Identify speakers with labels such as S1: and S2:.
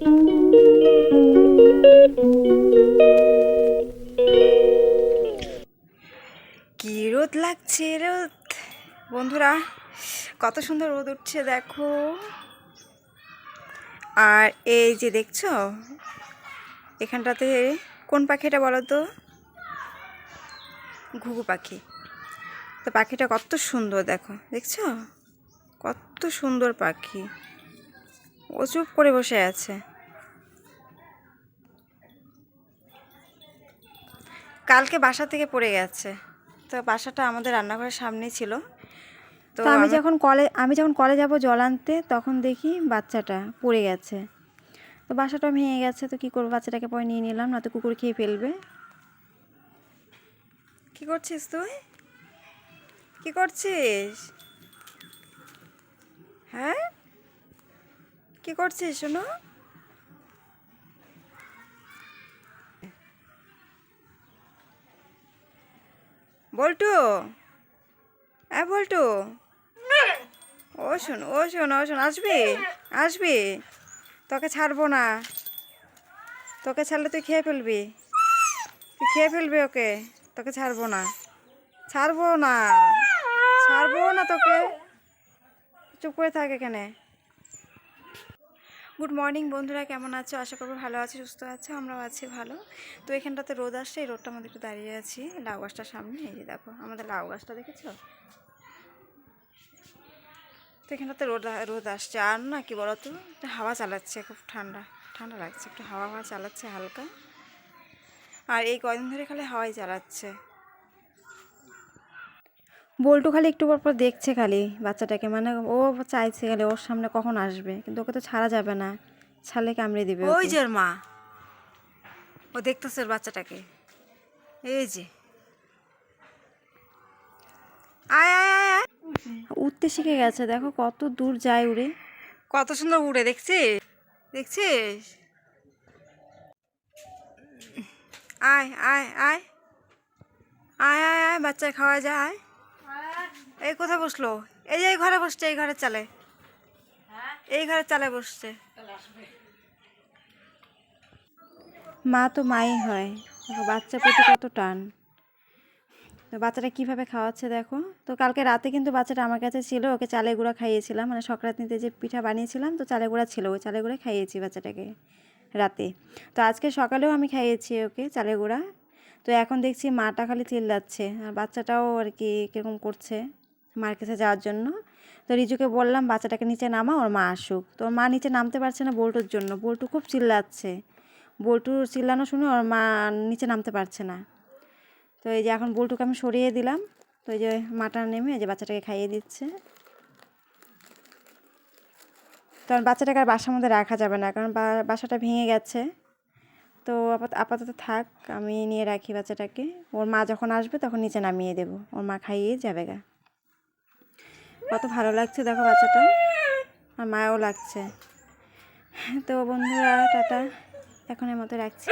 S1: কি রোদ লাগছে, রোদ। বন্ধুরা, কত সুন্দর রোদ উঠছে, দেখো। আর এই যে দেখছ, এখানটাতে কোন পাখিটা বলো তো? ঘুঘু পাখি। তো পাখিটা কত সুন্দর, দেখো। দেখছ? কত সুন্দর পাখি। ও চুপ করে বসে আছে। কালকে বাসা থেকে পড়ে গেছে। তো বাসাটা আমাদের রান্নাঘরের সামনেই ছিল। তো
S2: আমি- যখন কলে আমি যখন কলে যাব জল আনতে তখন দেখি বাচ্চাটা পড়ে গেছে। তো বাসাটা ভেঙে গেছে তো কী করব? বাচ্চাটাকে পরে নিয়ে নিলাম না তো কুকুর খেয়ে ফেলবে।
S1: কি করছিস তুই? কি করছিস? হ্যাঁ? কি করছিস শোনো? বল্টু? হ্যাঁ বল্টু? ও শোন ও শোন ও শোন, আসবি? আসবি? তোকে ছাড়বো না। তোকে ছাড়লে তুই খেয়ে ফেলবি। তুই খেয়ে ফেলবি ওকে। তোকে ছাড়বো না। ছাড়বো না। ছাড়বো না তোকে। চুপ করে থাক এখানে। গুড মর্নিং বন্ধুরা, কেমন আছো? আশা করব ভালো আছো, সুস্থ আছো, আমরাও আছি ভালো। তো এখানটাতে রোদ আসছে, এই রোদটা আমাদের একটু দাঁড়িয়ে আছি, লাউ গাছটার সামনে, এই যে দেখো, আমাদের লাউ গাছটা দেখেছ? তো এখানটাতে রোদ রোদ আসছে, আর না কি বলতো হাওয়া চালাচ্ছে, খুব ঠান্ডা ঠান্ডা লাগছে, একটু হাওয়া হাওয়া চালাচ্ছে হালকা। আর এই কদিন ধরে খালি হাওয়াই চালাচ্ছে।
S2: বল্টু খালি একটু পর পর দেখছে খালি বাচ্চাটাকে মানে ও চাইছে খালি ওর সামনে কখন আসবে কিন্তু ওকে তো ছাড়া যাবে না। ছালে কামড়ে দিবে
S1: ওই যে মা। ও দেখতেছে ওর বাচ্চাটাকে। এই যে। আয় আয় আয় আয়।
S2: উঠতে শিখে গেছে দেখো কত দূর যায় উড়ে।
S1: কত সুন্দর উড়ে দেখছিস দেখছিস আয় আয় আয়। আয় আয় আয় বাচ্চা খাওয়া যায় আয়। এই কোথায় বসল? এই যে এই ঘরে বসছে, এই ঘরের চালে। এই ঘরের চালে বসছে।
S2: মা তো মাই হয়। বাচ্চা প্রতি কত টান। তো বাচ্চাটা কীভাবে খাওয়াচ্ছে দেখো? তো কালকে রাতে কিন্তু বাচ্চাটা আমার কাছে ছিল, ওকে চালে গুঁড়া খাইয়েছিলাম। মানে সংক্রান্তিতে যে পিঠা বানিয়েছিলাম, তো চালে গুঁড়া ছিল, ওই চালে গুঁড়া খাইয়েছি বাচ্চাটাকে রাতে। তো আজকে সকালেও আমি খাইয়েছি ওকে চালে গুঁড়া। তো এখন দেখছি মাটা খালি চিল্লাচ্ছে, আর বাচ্চাটাও আর কি কীরকম করছে। মার কাছে যাওয়ার জন্য। তো রিজুকে বললাম, বাচ্চাটাকে নিচে নামা, ওর মা আসুক। তো মা নিচে নামতে পারছে না বল্টুর জন্য। বল্টু খুব চিল্লাচ্ছে। বল্টুর চিল্লানো শুনে ওর মা নিচে নামতে পারছে না। তো এই যে এখন বল্টুকে আমি সরিয়ে দিলাম। তো এই যে মাটা নেমে এই যে বাচ্চাটাকে খাইয়ে দিচ্ছে। কারণ বাচ্চাটাকে আর বাসার মধ্যে রাখা যাবে না, কারণ বাসাটা ভেঙে গেছে। তো আপাতত থাক, আমি নিয়ে রাখি বাচ্চাটাকে। ওর মা যখন আসবে তখন নিচে নামিয়ে দেবো। ওর মা খাইয়ে যাবে গা কত ভালো লাগছে দেখো বাচ্চাটা। আর মায়াও লাগছে। তো বন্ধুরা টাটা। এখনের মতো রাখছি।